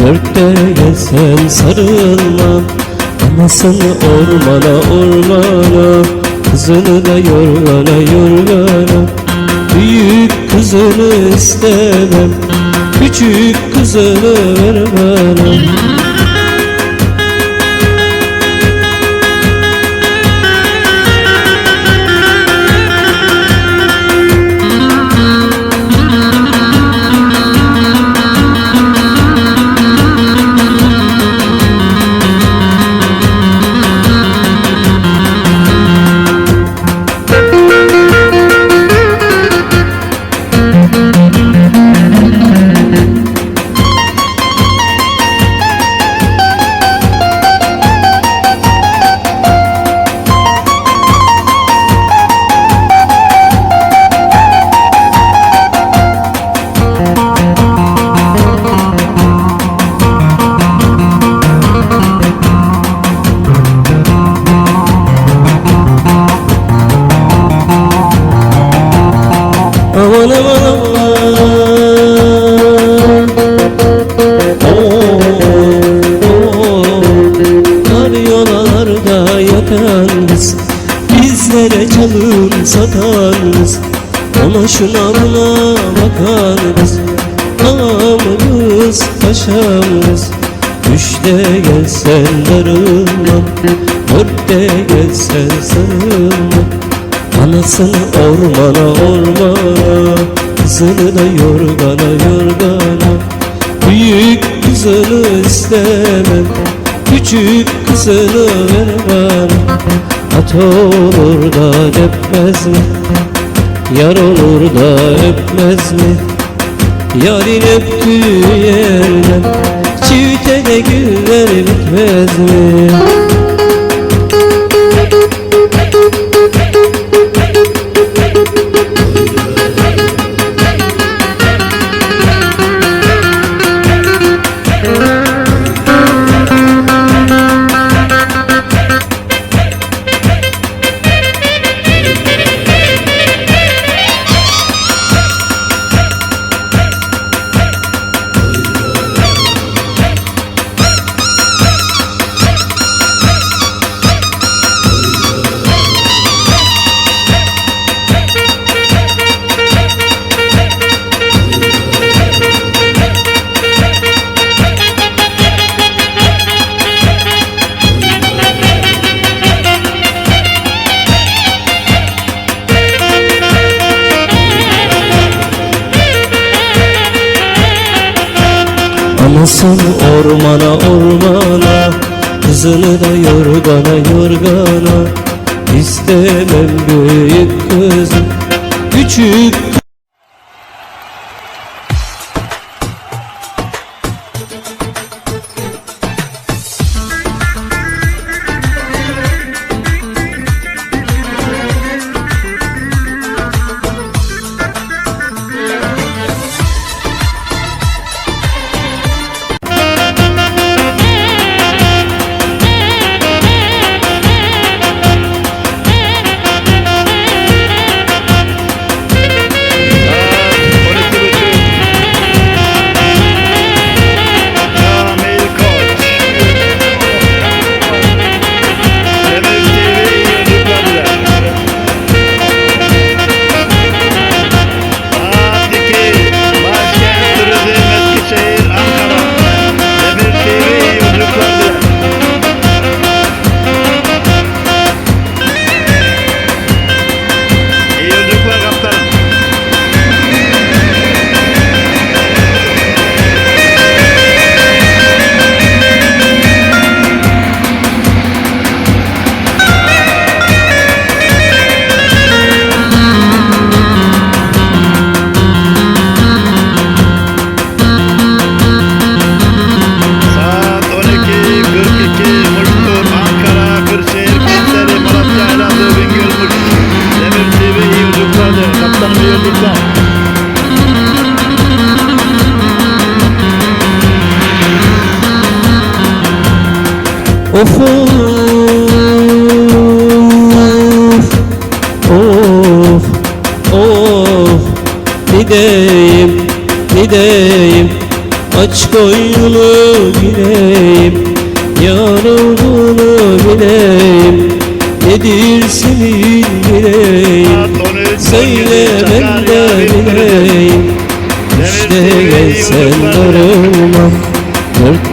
Dörtte gelsen sarılmam Anasını ormana ormana Kızını da yorgana yorgana. Büyük kızını istemem Küçük kızını ver bana kız Üçte gelsen darılmam Dörtte gelsen sarılmam Anasını ormana ormana Kızını da yorgana yorgana Büyük kızını istemem Küçük kızını ver bana At olur da öpmez mi? Yar olur da öpmez mi? Yarın öptüğü yerden Çifte de güller bitmez mi? Anasını ormana ormana Kızını da yorgana yorgana İstemem büyük kızım Küçük Of of Of of Gideyim Gideyim Aç koynunu gireyim olduğunu bileyim. Nedir senin yüreğin? Söyle ben de bileyim. Gelsen darılmam Dörtte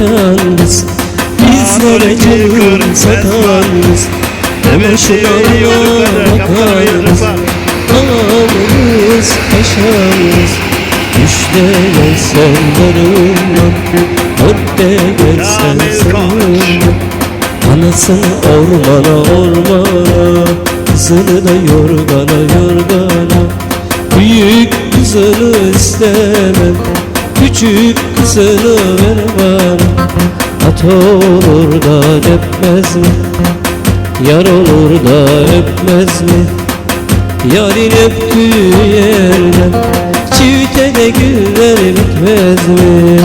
Biz Bizlere canım satan biz Çamaşırlarına bakar biz Ağamız paşamız Üçte gelsen darılmam Dörtte gelsen sarılmam. Anasını ormana ormana Kızını da yorgana yorgana. Büyük kızını istemem Küçük kızını ver bana At olur da öpmez mi? Yar olur da öpmez mi? Yarın öptüğü yerden Çifte de güller bitmez mi?